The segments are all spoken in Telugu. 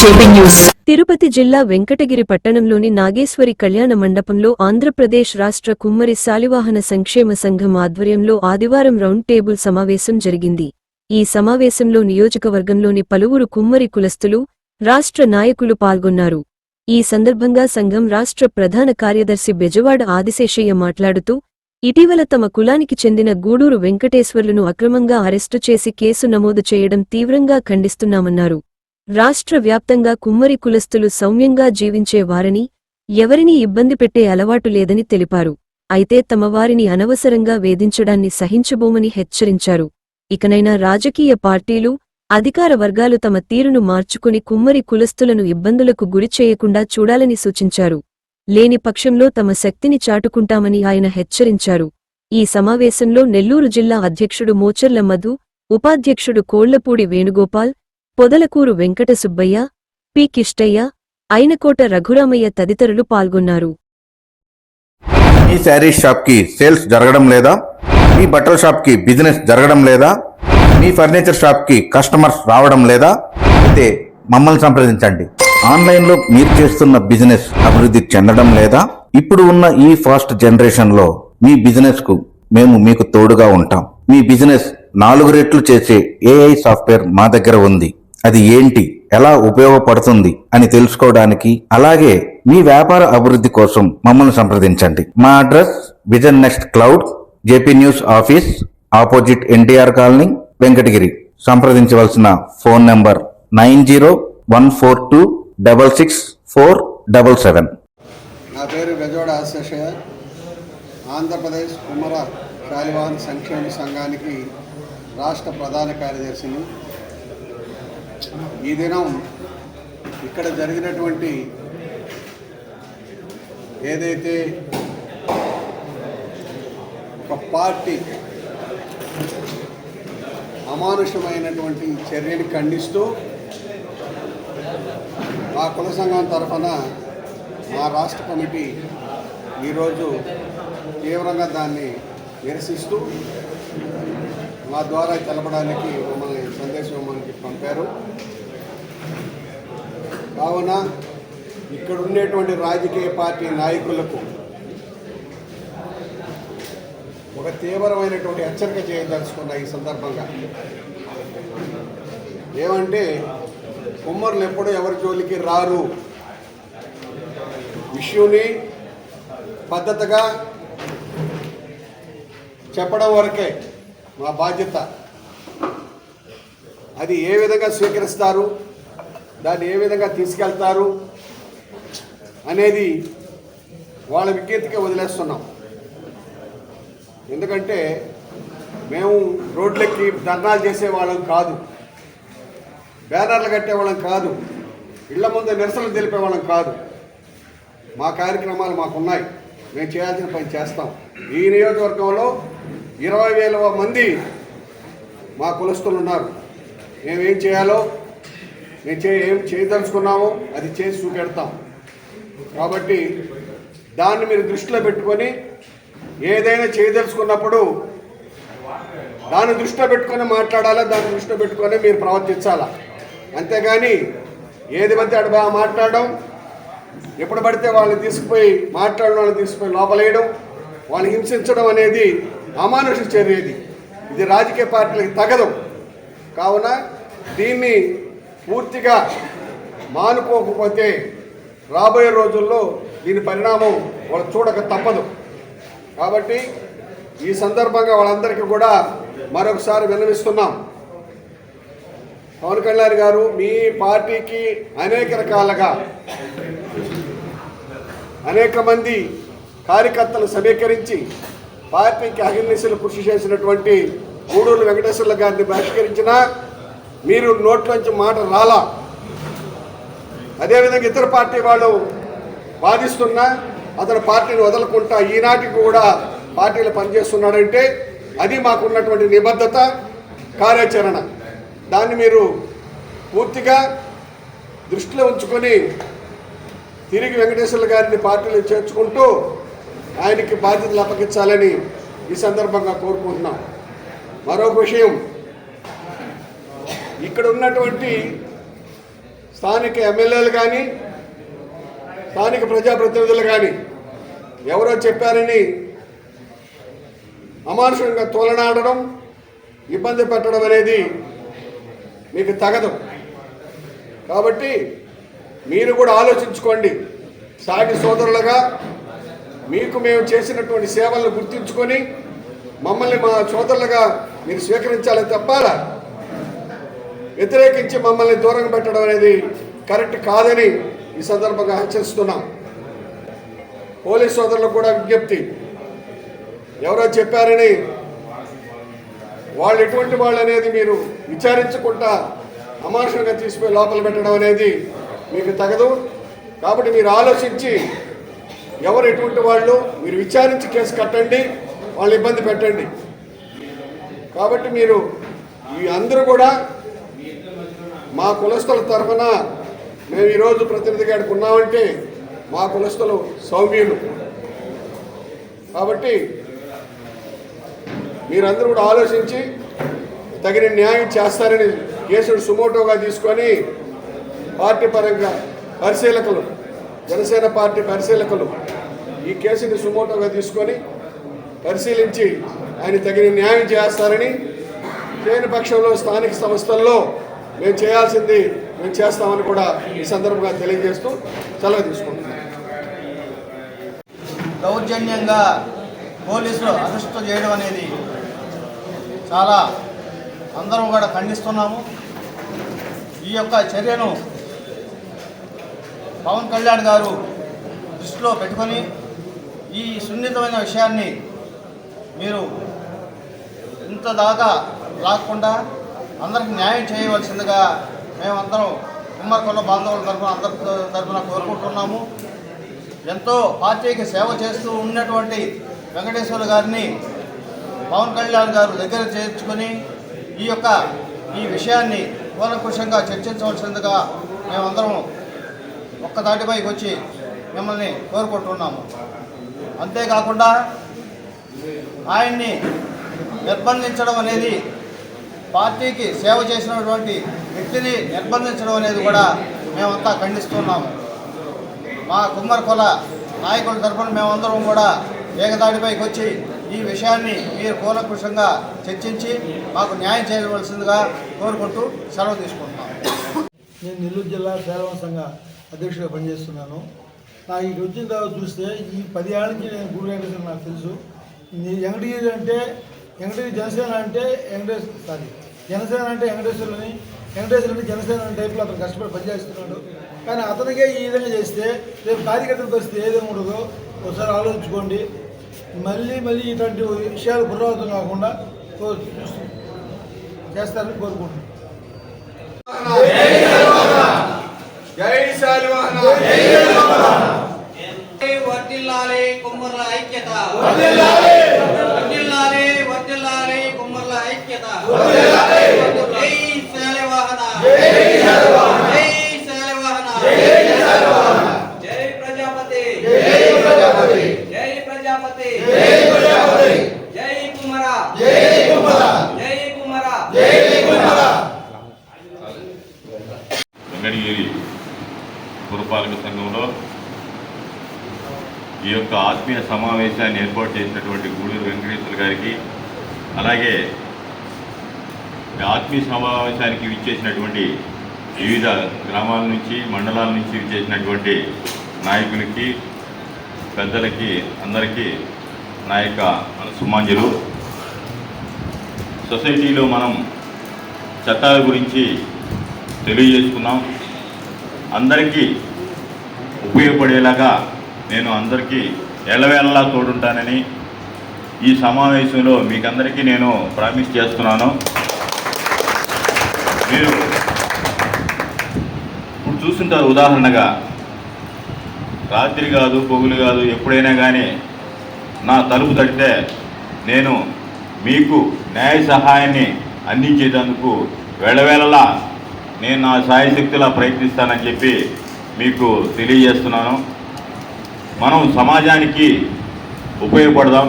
JP news. తిరుపతి జిల్లా వెంకటగిరి పట్టణంలోని నాగేశ్వరి కళ్యాణ మండపంలో ఆంధ్రప్రదేశ్ రాష్ట్ర కుమ్మరి శాలివాహన సంక్షేమ సంఘం ఆధ్వర్యంలో ఆదివారం రౌండ్ టేబుల్ సమావేశం జరిగింది. ఈ సమావేశంలో నియోజకవర్గంలోని పలువురు కుమ్మరి కులస్తులు రాష్ట్ర నాయకులు పాల్గొన్నారు. ఈ సందర్భంగా సంఘం రాష్ట్ర ప్రధాన కార్యదర్శి బెజవాడ ఆదిశేషయ్య మాట్లాడుతూ ఇటీవల తమ కులానికి చెందిన గూడూరు వెంకటేశ్వర్లను అక్రమంగా అరెస్టు చేసి కేసు నమోదు చేయడం తీవ్రంగా ఖండిస్తున్నామన్నారు. రాష్ట్ర వ్యాప్తంగా కుమ్మరి కులస్తులు సౌమ్యంగా జీవించే వారని ఎవరినీ ఇబ్బంది పెట్టే అలవాటు లేదని తెలిపారు. అయితే తమవారిని అనవసరంగా వేధించడాన్ని సహించబోమని హెచ్చరించారు. ఇకనైనా రాజకీయ పార్టీలు అధికార వర్గాలు తమ తీరును మార్చుకుని కుమ్మరి కులస్తులను ఇబ్బందులకు గురి చేయకుండా చూడాలని సూచించారు. లేని పక్షంలో తమ శక్తిని చాటుకుంటామని ఆయన హెచ్చరించారు. ఈ సమావేశంలో నెల్లూరు జిల్లా అధ్యక్షుడు మోచర్ల మధు ఉపాధ్యక్షుడు కోళ్ళపూడి వేణుగోపాల్ పొదలకూరు వెంకట సుబ్బయ్య పి. కిష్టయ్య అయినకోట రఘురామయ్య తదితరులు పాల్గొన్నారు. మీ శారీ షాప్కి సేల్స్ జరగడం లేదా? మీ బట్టల షాప్కి బిజినెస్ జరగడం లేదా? మీ ఫర్నిచర్ షాప్కి కస్టమర్స్ రావడం లేదా? అయితే మమ్మల్ని సంప్రదించండి. ఆన్లైన్లో మీరు చేస్తున్న బిజినెస్ అభివృద్ధి చెందడం లేదా? ఇప్పుడు ఉన్న ఈ ఫాస్ట్ జనరేషన్లో మీ బిజినెస్కు మేము మీకు తోడుగా ఉంటాం. మీ బిజినెస్ నాలుగు రెట్లు చేసే ఏఐ సాఫ్ట్వేర్ మా దగ్గర ఉంది. అది ఏంటి? ఎలా ఉపయోగపడుతుంది? అని తెలుసుకోవడానికి అలాగే మీ వ్యాపార అభివృద్ధి కోసం మమ్మల్ని సంప్రదించండి. మా address vision next cloud JP news office opposite NTR colony Venkatagiri. సంప్రదించవలసిన phone number nine zero one four two double six four double seven. నా పేరు గజోడ ఆశేషయ్య. ఆంధ్రప్రదేశ్ కుమ్మర శాలివాన్ సంక్షేమ సంఘానికి రాష్ట్ర ప్రధాన కార్యదర్శిని. ఈ దినం ఇక్కడ జరిగినటువంటి ఏదైతే ఒక పార్టీ అమానుషమైనటువంటి చర్యని ఖండిస్తూ మా కుల సంఘం తరఫున మా రాష్ట్ర కమిటీ ఈరోజు తీవ్రంగా దాన్ని నిరసిస్తూ మా ద్వారా తెలపడానికి పంపారు కావున ఇక్కడ ఉండేటువంటి రాజకీయ పార్టీ నాయకులకు ఒక తీవ్రమైనటువంటి హెచ్చరిక చేయదలుచుకున్నా ఈ సందర్భంగా. ఏమంటే కుమ్మరులు ఎప్పుడూ ఎవరి జోలికి రారు. ఇష్యూని పద్ధతిగా చెప్పడం వరకే మా బాధ్యత. అది ఏ విధంగా స్వీకరిస్తారు? దాన్ని ఏ విధంగా తీసుకెళ్తారు? అనేది వాళ్ళ విజ్ఞతకే వదిలేస్తున్నాం. ఎందుకంటే మేము రోడ్లెక్కి ధర్నాలు చేసేవాళ్ళం కాదు. బ్యానర్లు కట్టేవాళ్ళం కాదు. ఇళ్ళ ముందు నిరసనలు తెలిపేవాళ్ళం కాదు. మా కార్యక్రమాలు మాకున్నాయి. మేము చేయాల్సిన పని చేస్తాం. ఈ నియోజకవర్గంలో ఇరవై వేల మంది మా కులస్తులు ఉన్నారు. మేమేం ఏం చేయాలో మేము చే ఏం చేయదలుచుకున్నామో అది చేసి చూపెడతాం. కాబట్టి దాన్ని మీరు దృష్టిలో పెట్టుకొని ఏదైనా చేయదలుచుకున్నప్పుడు దాన్ని దృష్టిలో పెట్టుకొని మాట్లాడాలా దాన్ని దృష్టిలో పెట్టుకొని మీరు ప్రవర్తించాలా? అంతేగాని ఏది పడితే అటు బాగా మాట్లాడడం ఎప్పుడు పడితే వాళ్ళని తీసుకుపోయి మాట్లాడిన వాళ్ళని తీసుకుపోయి లోపలేయడం వాళ్ళని హింసించడం అనేది అమానుష చర్య ఇది. ఇది రాజకీయ పార్టీలకు తగదు. కావున దీన్ని పూర్తిగా మానుకోకపోతే రాబోయే రోజుల్లో దీని పరిణామం వాళ్ళు చూడక తప్పదు. కాబట్టి ఈ సందర్భంగా వాళ్ళందరికీ కూడా మరొకసారి విన్నవిస్తున్నాం. పవన్ కళ్యాణ్ గారు మీ పార్టీకి అనేక రకాలుగా అనేక మంది కార్యకర్తలు సమీకరించి పార్టీకి అహిర్నిశలు కృషి చేసినటువంటి గూడూరు వెంకటేశ్వర్ల గారిని బహిష్కరించినా మీరు నోట్లోంచి మాట రాలా. అదేవిధంగా ఇతర పార్టీ వాళ్ళు వాదిస్తున్నా అతను పార్టీని వదలకుండా ఈనాటికి కూడా పార్టీలు పనిచేస్తున్నాడంటే అది మాకున్నటువంటి నిబద్ధత కార్యాచరణ. దాన్ని మీరు పూర్తిగా దృష్టిలో ఉంచుకొని తిరిగి వెంకటేశ్వర్ల గారిని పార్టీలో చేర్చుకుంటూ ఆయనకి బాధ్యతలు అప్పగించాలని ఈ సందర్భంగా కోరుకుంటున్నాం. మరొక విషయం. ఇక్కడ ఉన్నటువంటి స్థానిక ఎమ్మెల్యేలు కానీ స్థానిక ప్రజాప్రతినిధులు కానీ ఎవరో చెప్పారని అమానుషంగా తోలనాడడం ఇబ్బంది పెట్టడం అనేది మీకు తగదు. కాబట్టి మీరు కూడా ఆలోచించుకోండి. సాటి సోదరులుగా మీకు మేము చేసినటువంటి సేవలను గుర్తించుకొని మమ్మల్ని మా సోదరులుగా మీరు స్వీకరించాలి తప్ప వ్యతిరేకించి మమ్మల్ని దూరం పెట్టడం అనేది కరెక్ట్ కాదని ఈ సందర్భంగా హెచ్చరిస్తున్నాం. పోలీస్ సోదరులకు కూడా విజ్ఞప్తి. ఎవరో చెప్పారని వాళ్ళు ఎటువంటి వాళ్ళు అనేది మీరు విచారించకుండా అమానుషంగా తీసుకుపోయి లోపల పెట్టడం అనేది మీకు తగదు. కాబట్టి మీరు ఆలోచించి ఎవరు ఎటువంటి వాళ్ళు మీరు విచారించి కేసు కట్టండి వాళ్ళు ఇబ్బంది పెట్టండి. కాబట్టి మీరు ఈ అందరూ కూడా మా కులస్తుల తరఫున మేము ఈరోజు ప్రతినిధిగా గారికి ఉన్నామంటే మా కులస్తులు సౌమ్యులు. కాబట్టి మీరందరూ కూడా ఆలోచించి తగిన న్యాయం చేస్తారని కేసును సుమోటోగా తీసుకొని పార్టీ పరంగా పరిశీలకులు జనసేన పార్టీ పరిశీలకులు ఈ కేసుని సుమోటోగా తీసుకొని పరిశీలించి ఆయన తగిన న్యాయం చేస్తారని చేయని పక్షంలో స్థానిక సంస్థల్లో మేము చేయాల్సింది మేము చేస్తామని కూడా ఈ సందర్భంగా తెలియజేస్తూ సెలవు తీసుకుంటున్నాం. దౌర్జన్యంగా పోలీసులు అరెస్ట్ చేయడం అనేది చాలా అందరం కూడా ఖండిస్తున్నాము. ఈ యొక్క చర్యను పవన్ కళ్యాణ్ గారు దృష్టిలో పెట్టుకొని ఈ సున్నితమైన విషయాన్ని మీరు ఇంత దాకా లాక్కుండా అందరికి న్యాయం చేయవలసిందిగా మేమందరం ఉమ్మడి బాంధవుల తరఫున అందరి తరఫున కోరుకుంటున్నాము. ఎంతో పార్టీకి సేవ చేస్తూ ఉన్నటువంటి వెంకటేశ్వర గారిని పవన్ కళ్యాణ్ గారు దగ్గర చేర్చుకొని ఈ యొక్క ఈ విషయాన్ని కూలంకుషంగా చర్చించవలసిందిగా మేమందరం ఒక్క దాటిపైకి వచ్చి మిమ్మల్ని కోరుకుంటున్నాము. అంతేకాకుండా ఆయన్ని నిర్బంధించడం అనేది పార్టీకి సేవ చేసినటువంటి వ్యక్తిని నిర్బంధించడం అనేది కూడా మేమంతా ఖండిస్తున్నాము. మా కుమ్మరి కుల నాయకుల తరఫున మేమందరం కూడా ఏకదాటిపైకి వచ్చి ఈ విషయాన్ని మీరు కూలకృషంగా చర్చించి మాకు న్యాయం చేయవలసిందిగా కోరుకుంటూ సెలవు తీసుకుంటున్నాం నేను నెల్లూరు జిల్లా సేవా సంఘ అధ్యక్షుడిగా పనిచేస్తున్నాను. నాకు ఇక్కడ వచ్చిన తర్వాత చూస్తే ఈ పది ఏళ్ళ నుంచి నేను గురు వెంకటేశ్వర నాకు తెలుసు. నీ వెంకటగిరి అంటే వెంకటేశ్వర జనసేన అంటే వెంకటేశ్వర సారీ జనసేన అంటే వెంకటేశ్వరుని వెంకటేశ్వరుని అంటే జనసేన టైప్లో అతను కష్టపడి పనిచేస్తున్నాడు కానీ అతనికే ఈ విధంగా చేస్తే రేపు కార్యకర్తల పరిస్థితి ఏదేమి ఉండదో ఒకసారి ఆలోచించుకోండి మళ్ళీ మళ్ళీ ఇటువంటి విషయాలు పునరావృతం కాకుండా చేస్తారని కోరుకుంటున్నాను జై కుమ్మర్ల ఐక్యత వర్దిల్లాలి వర్దిల్లాలి కుమ్మర్ల ఐక్యత జై శాలివాహన జై శాలివాహన జై ప్రజాపతి జై ప్రజాపతి జై కుమర జై కుమర వెంగడగిరి పురపాలక సంఘంలో ఈ యొక్క ఆత్మీయ సమావేశాన్ని ఏర్పాటు చేసినటువంటి గూడూరు వెంకటేశ్వర గారికి అలాగే ఆత్మీయ సమావేశానికి విచ్చేసినటువంటి వివిధ గ్రామాల నుంచి మండలాల నుంచి విచ్చేసినటువంటి నాయకులకి పెద్దలకి అందరికీ నా యొక్క సుమాంజలు సొసైటీలో మనం చట్టాల గురించి తెలియజేసుకున్నాం. అందరికీ ఉపయోగపడేలాగా నేను అందరికీ ఎల్లవేళలా తోడుంటానని ఈ సమావేశంలో మీకందరికీ నేను ప్రామిస్ చేస్తున్నాను. మీరు ఇప్పుడు చూస్తుంటారు ఉదాహరణగా. రాత్రి కాదు పొగులు కాదు ఎప్పుడైనా కానీ నా తలుపు తడితే నేను మీకు న్యాయ సహాయాన్ని అందించేటందుకు వెళ్ళవేళలా నేను నా సాయశక్తిలా ప్రయత్నిస్తానని చెప్పి మీకు తెలియజేస్తున్నాను. మనం సమాజానికి ఉపయోగపడదాం.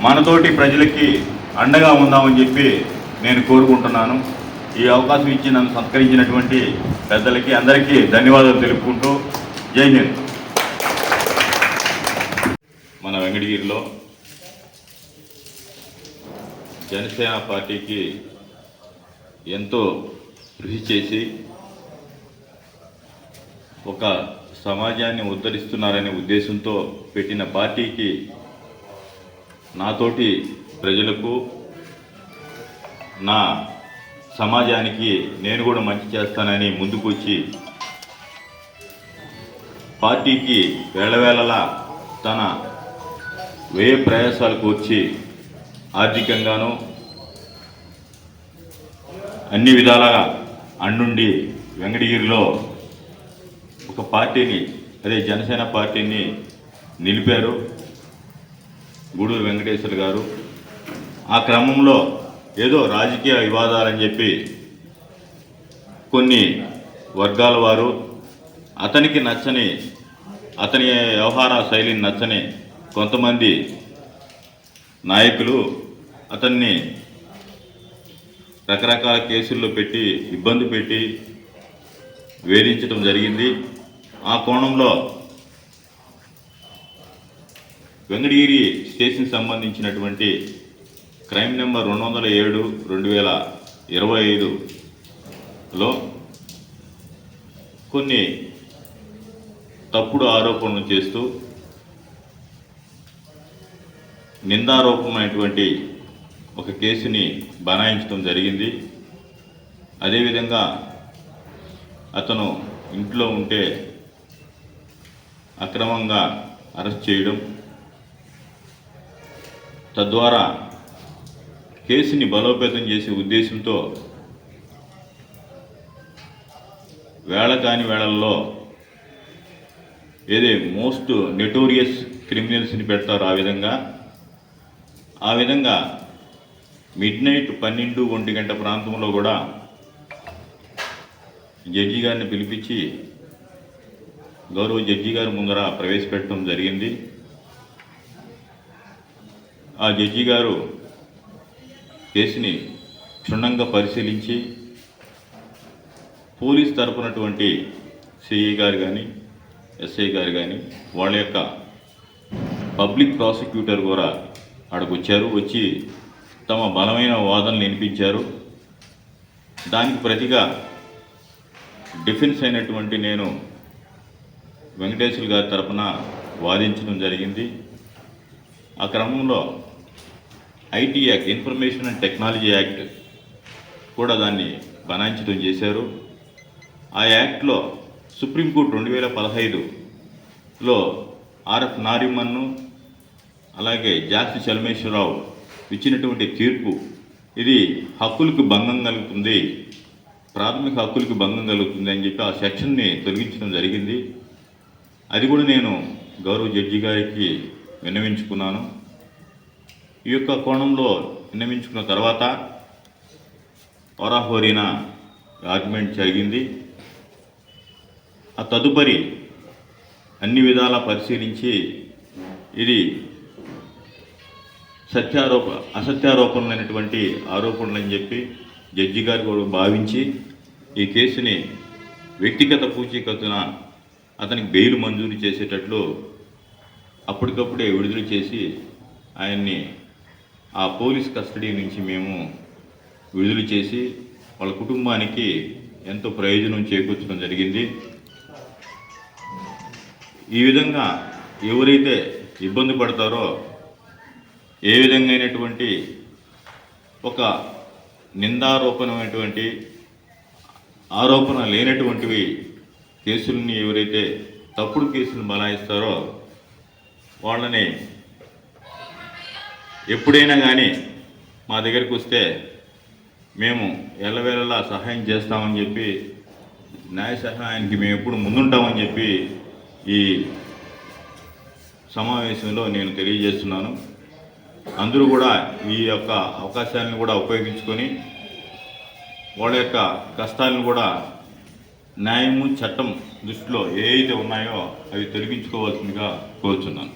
మనతోటి ప్రజలకి అండగా ఉందామని చెప్పి నేను కోరుకుంటున్నాను. ఈ అవకాశం ఇచ్చి నన్ను సత్కరించినటువంటి పెద్దలకి అందరికీ ధన్యవాదాలు తెలుపుకుంటూ జై హింద్. మన వెంకటగిరిలో జనసేన పార్టీకి ఎంతో కృషి చేసి ఒక సమాజాన్ని ఉద్ధరిస్తున్నారనే ఉద్దేశంతో పెట్టిన పార్టీకి నాతోటి ప్రజలకు నా సమాజానికి నేను కూడా మంచి చేస్తానని ముందుకు వచ్చి పార్టీకి వేళవేళలా తన వ్యయ ప్రయాసాలకు వచ్చి ఆర్థికంగాను అన్ని విధాలుగా అండుండి వెంకటగిరిలో ఒక పార్టీని అదే జనసేన పార్టీని నిలిపారు గూడూరు వెంకటేశ్వర గారు. ఆ క్రమంలో ఏదో రాజకీయ వివాదాలని చెప్పి కొన్ని వర్గాల వారు అతనికి నచ్చని అతని వ్యవహార శైలిని నచ్చని కొంతమంది నాయకులు అతన్ని రకరకాల కేసుల్లో పెట్టి ఇబ్బంది పెట్టి వేధించడం జరిగింది. ఆ కోణంలో వెంగడగిరి స్టేషన్ సంబంధించినటువంటి క్రైమ్ నెంబర్ రెండు వందల ఏడు రెండు వేల ఇరవై ఐదులో కొన్ని తప్పుడు ఆరోపణలు చేస్తూ నిందారోపమైనటువంటి ఒక కేసుని బనాయించడం జరిగింది. అదేవిధంగా అతను ఇంట్లో ఉంటే అక్రమంగా అరెస్ట్ చేయడం. తద్వారా కేసుని బలోపేతం చేసే ఉద్దేశంతో వేళ కాని వేళల్లో ఏదే మోస్ట్ నెటోరియస్ క్రిమినల్స్ని పెడతారు ఆ విధంగా. ఆ విధంగా మిడ్ నైట్ పన్నెండు ఒంటి గంట ప్రాంతంలో కూడా జడ్జి గారిని పిలిపించి గౌరవ జడ్జి గారి ముందర ప్రవేశపెట్టడం జరిగింది. ఆ జడ్జి గారు కేసుని క్షుణ్ణంగా పరిశీలించి పోలీస్ తరపునటువంటి సిఐ గారు కానీ ఎస్ఐ గారు కానీ వాళ్ళ యొక్క పబ్లిక్ ప్రాసిక్యూటర్ కూడా అక్కడికి వచ్చారు వచ్చి తమ బలమైన వాదనలు వినిపించారు. దానికి ప్రతిగా డిఫెన్స్ అయినటువంటి నేను వెంకటేశ్వర గారి తరపున వాదించడం జరిగింది. ఆ క్రమంలో IT act information and technology act కూడా దాన్ని బనాయించడం చేశారు. ఆ యాక్ట్లో సుప్రీంకోర్టు రెండు వేల పదహైదులో ఆర్ఎఫ్ నారిమన్ను అలాగే జాస్తి చలమేశ్వరరావు ఇచ్చినటువంటి తీర్పు ఇది హక్కులకు భంగం కలుగుతుంది ప్రాథమిక హక్కులకు భంగం కలుగుతుంది అని చెప్పి ఆ సెక్షన్ని తొలగించడం జరిగింది. అది కూడా నేను గౌరవ జడ్జి గారికి విన్నవించుకున్నాను. ఈ యొక్క కోణంలో విన్నవించుకున్న తర్వాత హోరాహోరీన ఆర్గ్యుమెంట్ జరిగింది. ఆ తదుపరి అన్ని విధాలా పరిశీలించి ఇది సత్యారోప అసత్యారోపణలైనటువంటి ఆరోపణలని చెప్పి జడ్జి గారు కూడా భావించి ఈ కేసుని వ్యక్తిగత పూచీకత్తున అతనికి బెయిల్ మంజూరు చేసేటట్లు అప్పటికప్పుడే విడుదల చేసి ఆయన్ని ఆ పోలీస్ కస్టడీ నుంచి మేము విడుదల చేసి వాళ్ళ కుటుంబానికి ఎంతో ప్రయోజనం చేకూర్చడం జరిగింది. ఈ విధంగా ఎవరైతే ఇబ్బంది పడతారో ఏ విధంగా అయినటువంటి ఒక నిందారోపణమైనటువంటి ఆరోపణ లేనటువంటివి కేసుల్ని ఎవరైతే తప్పుడు కేసులు బనాయిస్తారో వాళ్ళని ఎప్పుడైనా కానీ మా దగ్గరికి వస్తే మేము ఎల్లవేళలా సహాయం చేస్తామని చెప్పి న్యాయ సహాయానికి మేము ఎప్పుడు ముందుంటామని చెప్పి ఈ సమావేశంలో నేను తెలియజేస్తున్నాను. అందరూ కూడా ఈ యొక్క అవకాశాలను కూడా ఉపయోగించుకొని వాళ్ళ యొక్క కష్టాలను కూడా న్యాయము చట్టం దృష్టిలో ఏ అయితే ఉన్నాయో అవి తొలగించుకోవాల్సిందిగా కోరుచున్నాను.